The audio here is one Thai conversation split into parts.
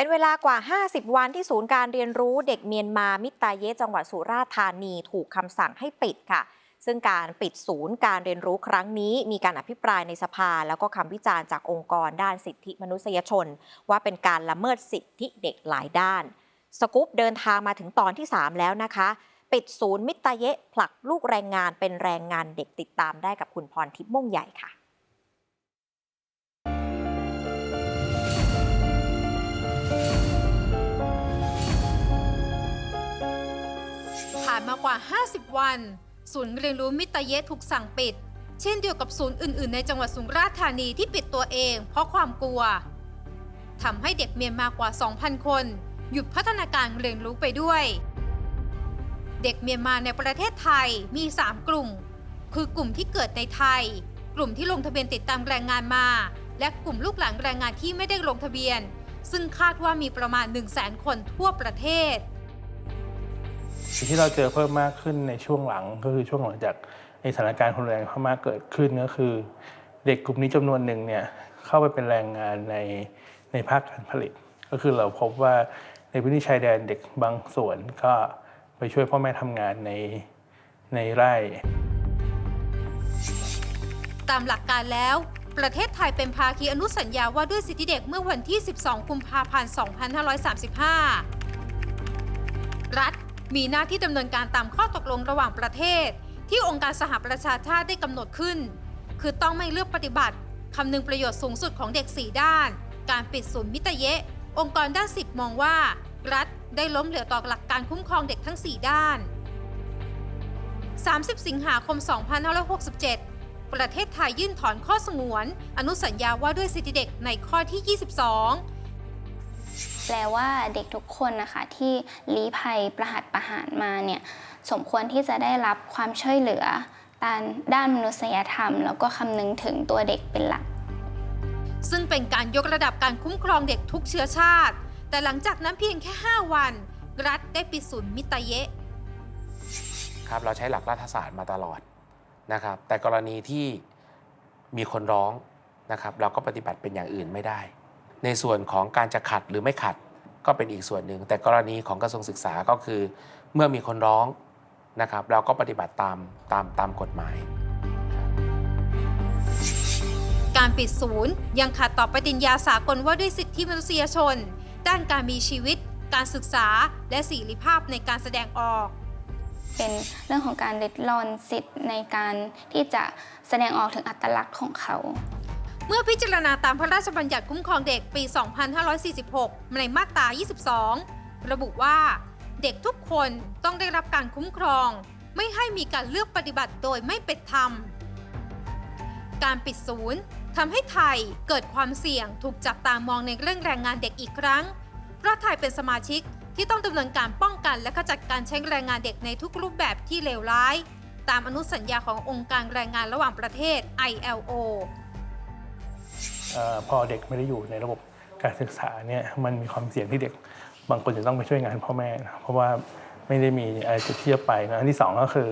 เป็นเวลากว่า 50 วันที่ศูนย์การเรียนรู้เด็กเมียนมามิตาเยจังหวัดสุราษฎร์ธานีถูกคำสั่งให้ปิดค่ะ ซึ่งการปิดศูนย์การเรียนรู้ครั้งนี้ มีการอภิปรายในสภา แล้วก็คำวิจารณ์จากองค์กรด้านสิทธิมนุษยชน ว่าเป็นการละเมิดสิทธิเด็กหลายด้าน สกุปเดินทางมาถึงตอนที่ 3 แล้วนะคะ ปิดศูนย์มิตาเยะผลักลูกแรงงานเป็นแรงงานเด็กติดตามได้กับคุณพรทิพย์ม่วงใหญ่ค่ะานมากว่า 50 วัน ศูนย์เรียนรู้มิตรเยถูกสั่งปิด เช่นเดียวกับศูนย์อื่น ๆ ในจังหวัดสุราษฎร์ธานีที่ปิดตัวเอง เพราะความกลัวทำให้เด็กเมียนมากว่า 2,000 คน หยุดพัฒนาการเรียนรู้ไปด้วย เด็กเมียนมาในประเทศไทยมี 3 กลุ่ม คือกลุ่มที่เกิดในไทย กลุ่มที่ลงทะเบียนติดตามแรงงานมา และกลุ่มลูกหลานแรงงานที่ไม่ได้ลงทะเบียน ซึ่งคาดว่ามีประมาณ 1 0 0 0 0แคนทั่วประเทศ สิ่งที่เราเจอเพิ่มมากขึ้นในช่วงหลังก็คือช่วงหลังจากสถานการณ์รุนแรงเข้ามาเกิดขึ้นก็คือ เด็กกลุ่มนี้จำนวนหนึ่งเนี่ยเข้าไปเป็นแรงงานในในภาคการผลิต ก็คือเราพบว่าในพื้นที่ชายแดนเด็กบางส่วนก็ไปช่วยพ่อแม่ทำงานในในไร่ ตามหลักการแล้ว ประเทศไทยเป็นภาคีอนุสัญญาว่าด้วยสิทธิเด็กเมื่อวันที่ 12 กุมภาพันธ์ 2535 รัฐ มีหน้าที่ดำเนินการตามข้อตกลงระหว่างประเทศ ที่องค์การสหประชาชาติได้กำหนดขึ้น คือต้องไม่เลือกปฏิบัติคำนึงประโยชน์สูงสุดของเด็ก 4 ด้าน การปิดศูนย์มิตรเยะ องค์กรด้านสิทธิ์มองว่า รัฐได้ล้มเหลวต่อหลักการคุ้มครองเด็กทั้ง 4 ด้าน 30 สิงหาคม 2567 ประเทศไทยยื่นถอนข้อสงวน อนุสัญญาว่าด้วยสิทธิเด็กในข้อที่ 22 แปลว่าเด็กทุกคนนะคะที่ลี้ภัยประหัตประหารมาเนี่ยสมควรที่จะได้รับความช่วยเหลือด้านด้านมนุษยธรรม แล้วก็คำนึงถึงตัวเด็กเป็นหลัก ซึ่งเป็นการยกระดับการคุ้มครองเด็กทุกเชื้อชาติ แต่หลังจากนั้นเพียงแค่ 5 วัน รัฐได้ปิดศูนย์มิตรเยะครับเราใช้หลักรัฐศาสตร์มาตลอดนะครับ แต่กรณีที่มีคนร้องนะครับ เราก็ปฏิบัติเป็นอย่างอื่นไม่ได้ ในส่วนของการจะขัดหรือไม่ขัดก็เป็นอีกส่วนหนึ่ง แต่กรณีของกระทรวงศึกษาก็คือ เมื่อมีคนร้องนะครับ เราก็ปฏิบัติตามตามตามกฎหมาย การปิดศูนย์ ยังขัดต่อปฏิญญาสากลว่าด้วยสิทธิมนุษยชน ด้านการมีชีวิต การศึกษา และเสีรีภาพในการแสดงออกเป็นเรื่องของการริดรอนสิทธิ์ในการที่จะแสดงออกถึงอัตลักษณ์ของเขา เมื่อพิจารณาตามพระราชบัญญัติคุ้มครองเด็กปี 2546 ในมาตรา 22 ระบุว่า เด็กทุกคนต้องได้รับการคุ้มครอง ไม่ให้มีการเลือกปฏิบัติโดยไม่เป็นธรรม การปิดศูนย์ทำให้ไทยเกิดความเสี่ยงถูกจับตามองในเรื่องแรงงานเด็กอีกครั้ง เพราะไทยเป็นสมาชิกที่ต้องดำเนินการป้องกันและขจัดการใช้แรงงานเด็กในทุกรูปแบบที่เลวร้าย ตามอนุสัญญาขององค์การแรงงานระหว่างประเทศ ILO พอเด็กไม่ได้อยู่ในระบบการศึกษาเนี่ยมันมีความเสี่ยงที่เด็กบางคนจะต้องไปช่วยงานพ่อแม่นะเพราะว่าไม่ได้มีอะไรจะเทียบไปนะอันที่สองก็คือ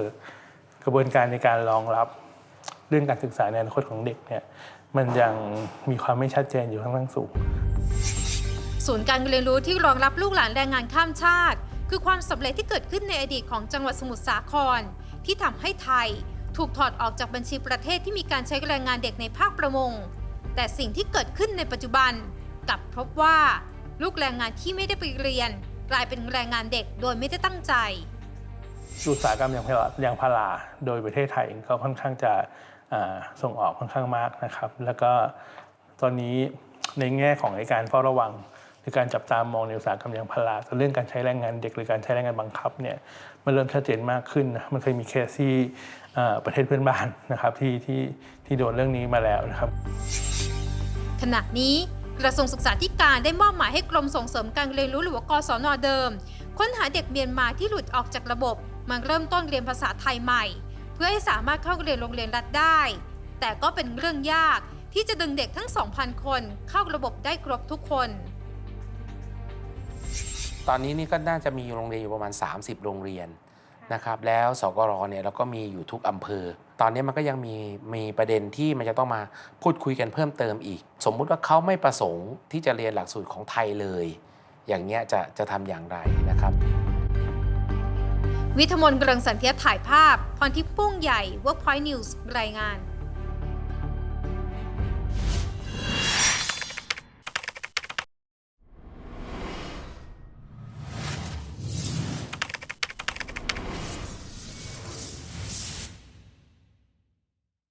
กระบวนการในการรองรับเรื่องการศึกษาในอนาคตของเด็กเนี่ยมันยังมีความไม่ชัดเจนอยู่ค่อนข้างสูงศูนย์การเรียนรู้ที่รองรับลูกหลานแรงงานข้ามชาติ คือความสำเร็จที่เกิดขึ้นในอดีตของจังหวัดสมุทรสาคร ที่ทำให้ไทย ถูกถอดออกจากบัญชีประเทศที่มีการใช้แรงงานเด็กในภาคประมง แต่สิ่งที่เกิดขึ้นในปัจจุบันกลับพบว่าลูกแรงงานที่ไม่ได้ไปเรียน กลายเป็นแรงงานเด็กโดยไม่ได้ตั้งใจ อุตสาหกรรมยางพารายางพาราโดยประเทศไทยเองก็ค่อนข้างจะส่งออกค่อนข้างมากนะครับ แล้วก็ตอนนี้ในแง่ของในการเฝ้าระวังือการจับตามองในอุตสาหกรรมยางพาราเรื่องการใช้แรงงานเด็กหรือการใช้แรงงานบังคับเนี่ยมันเริ่มชัดเจนมากขึ้นนะมันเคยมีเคสที่ประเทศเพื่อนบ้านนะครับที่ที่ที่โดนเรื่องนี้มาแล้วนะครับ ขณะนี้กระทรวงศึกษาธิการได้มอบหมายให้กรมส่งเสริมการเรียนรู้หรือว่ากศนเดิม ค้นหาเด็กเมียนมาที่หลุดออกจากระบบมาเริ่มต้นเรียนภาษาไทยใหม่ เพื่อให้สามารถเข้าเรียนโรงเรียนรัฐได้ แต่ก็เป็นเรื่องยากที่จะดึงเด็กทั้ง 2,000 คนเข้าระบบได้ครบทุกคน ตอนนี้นี่ก็น่าจะมีโรงเรียนอยู่ประมาณ 30 โรงเรียนนะครับแล้วสกรเนี่ยเราก็มีอยู่ทุกอำเภอ ตอนนี้มันก็ยังมีมีประเด็นที่มันจะต้องมาพูดคุยกันเพิ่มเติมอีก สมมุติว่าเขาไม่ประสงค์ที่จะเรียนหลักสูตรของไทยเลย อย่างเงี้ยจะจะทำอย่างไรนะครับ วิทยมนต์เกริงสันเทียถ่ายภาพ พรทิพย์ปุ้งใหญ่ Workpoint News รายงาน